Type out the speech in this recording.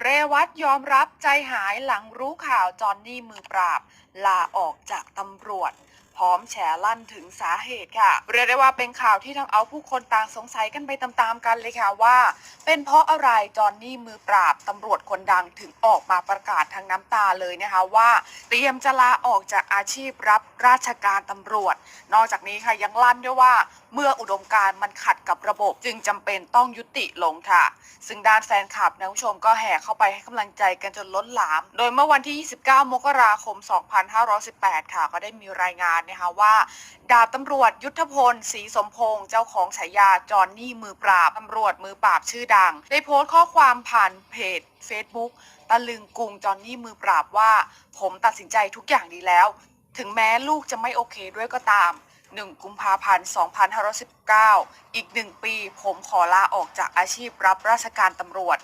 เรวัตยอมรับใจหายหลังรู้ข่าวจอนนี่มือปราบ ลาออกจากตำรวจ พร้อมแฉลั่นถึงสาเหตุค่ะ เรียกได้ว่าเป็นข่าวที่ทำเอาผู้คนต่างสงสัยกันไปตามๆกันเลยค่ะว่า เป็นเพราะอะไรจอนนี่มือปราบตำรวจคนดังถึงออกมาประกาศทางน้ำตาเลยนะคะว่า เตรียมจะลาออกจากอาชีพรับราชการตำรวจ นอกจากนี้ค่ะยังลั่นด้วยว่า เมื่ออุดมการ์มันขัดกับระบบ จึงจำเป็นต้องยุติลงค่ะ ซึ่งด้านแฟนคลับนะคุณผู้ชมก็แห่เข้าไปให้กำลังใจกันจนล้นหลาม โดยเมื่อวันที่ 29 มกราคม 2518 ค่ะ ก็ได้มีรายงานนะคะว่า ดาบตำรวจยุทธพลศรีสมพงษ์เจ้าของฉายาจอนนี่มือปราบตำรวจมือปราบชื่อดัง ได้โพสต์ข้อความผ่านเพจ Facebook ตะลึงกรุงจอนนี่มือปราบว่า ผมตัดสินใจทุกอย่างดีแล้ว ถึงแม้ลูกจะไม่โอเคด้วยก็ตาม 1 กุมภาพันธ์ 2519 อีกหนึ่งปี ผมขอลาออกจากอาชีพรับราชการตำรวจ